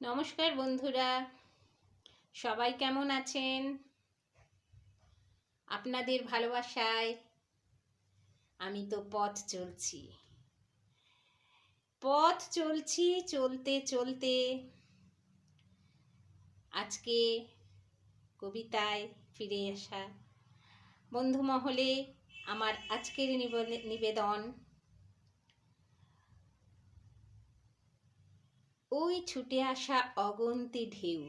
নমস্কার বন্ধুরা। সবাই কেমন আছেন? আপনাদের ভালোবাসায় আমি তো পথ চলছি। পথ চলছি চলতে চলতে আজকে কবিতায় ফিরে আসা বন্ধু মহলে আমার আজকের নিবেদন ওই ছুটে আসা অগন্তি ঢেউ।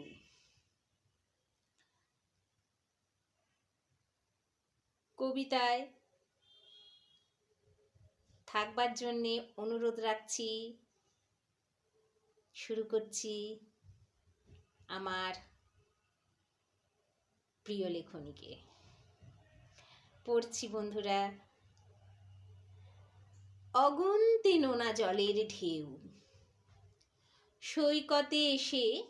কবিতায়, থাকবার জন্যে অনুরোধ রাখছি, শুরু করছি আমার প্রিয় লেখনীকে। পড়ছি বন্ধুরা, অগুন্তি নোনা জলের ঢেউ। সৈকতে এসে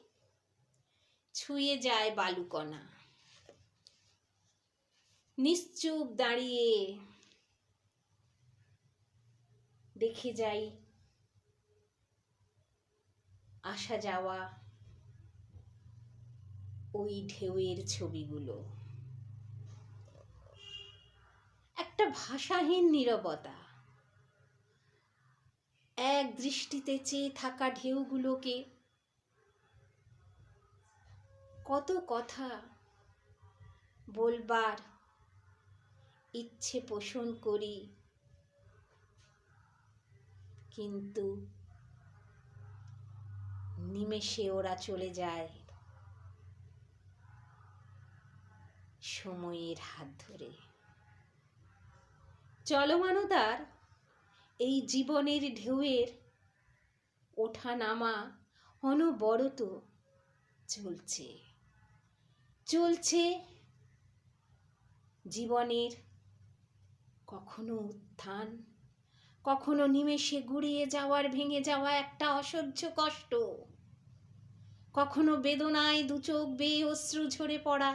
ছুঁয়ে যায় বালুকণা। নিশ্চুপ দাঁড়িয়ে দেখে যাই আসা যাওয়া ওই ঢেউয়ের ছবিগুলো। একটা ভাষাহীন নীরবতা। এক দৃষ্টিতে চেয়ে থাকা ঢেউগুলোকে। কত কথা বলবার ইচ্ছে পোষণ করি। কিন্তু নিমেষে ওরা চলে যায়। সময়ের হাত ধরে। চলমানতার এই জীবনের ঢেউয়ের ওঠা নামা অনবরত চলছে। চলছে জীবনের কখনো উত্থান, কখনো নিমেষে গুড়িয়ে যাওয়ার, ভেঙে যাওয়া একটা অসহ্য কষ্ট, কখনো বেদনায় দু চোখ বেয়ে অশ্রু ঝরে পড়া।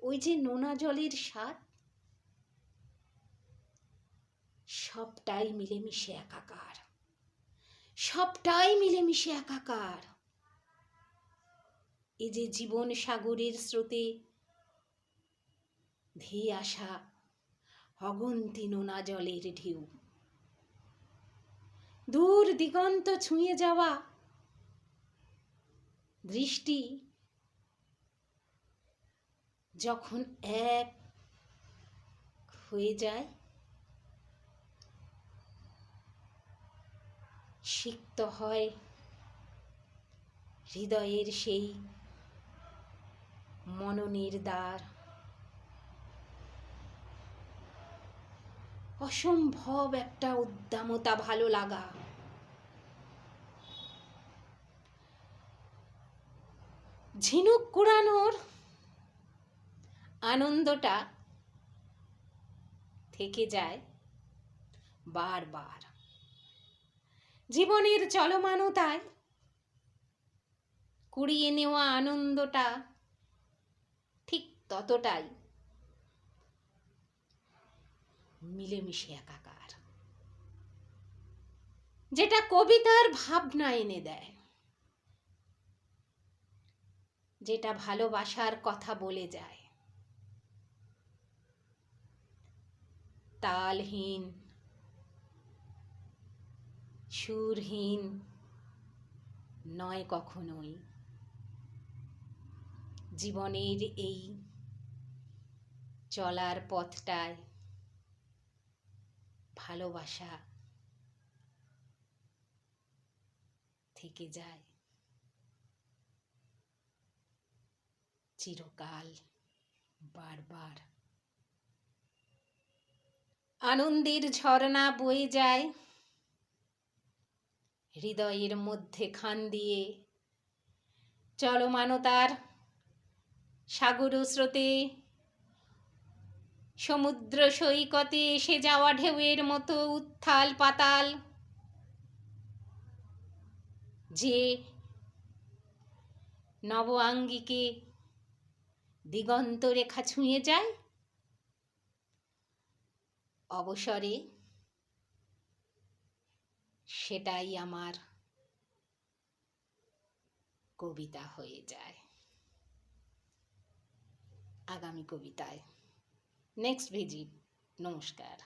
ওই যে নোনা জলের স্বাদ সবটাই মিলেমিশে একাকার। সবটাই মিলেমিশে একাকার। এ যে জীবন সাগরের স্রোতে ধেয়ে আসা অগন্তি নোনা জলের ঢেউ। দূর দিগন্ত ছুঁয়ে যাওয়া দৃষ্টি যখন এক হয়ে যায় সিক্ত হয় হৃদয়ের সেই মননের দ্বার অসম্ভব একটা উদ্দামতা ভালো লাগা। ঝিনুক কুড়ানোর আনন্দটা থেকে যায় বারবার। জীবনের চলমানতায় কুড়িয়ে নেওয়া আনন্দটা ঠিক ততটাই মিলেমিশে একাকার। যেটা কবিতার ভাবনা এনে দেয়। যেটা ভালোবাসার কথা বলে যায়। তালহীন সুরহীন নয় কখনোই। জীবনের এই চলার পথটায় ভালোবাসা থেকে যায়। চিরকাল বারবার। আনন্দের ঝর্ণা বয়ে যায়। হৃদয়ের মধ্যে খান দিয়ে। চলমানতার সাগর স্রোতে, সমুদ্র সৈকতে এসে যাওয়া ঢেউয়ের মতো উত্থাল পাতাল। যে নব আঙ্গিকে দিগন্ত রেখা ছুঁয়ে যায়, অবসরে সেটাই আমার কবিতা হয়ে যায়। আগামী কবিতায়। নেক্সট ভিজিট নমস্কার।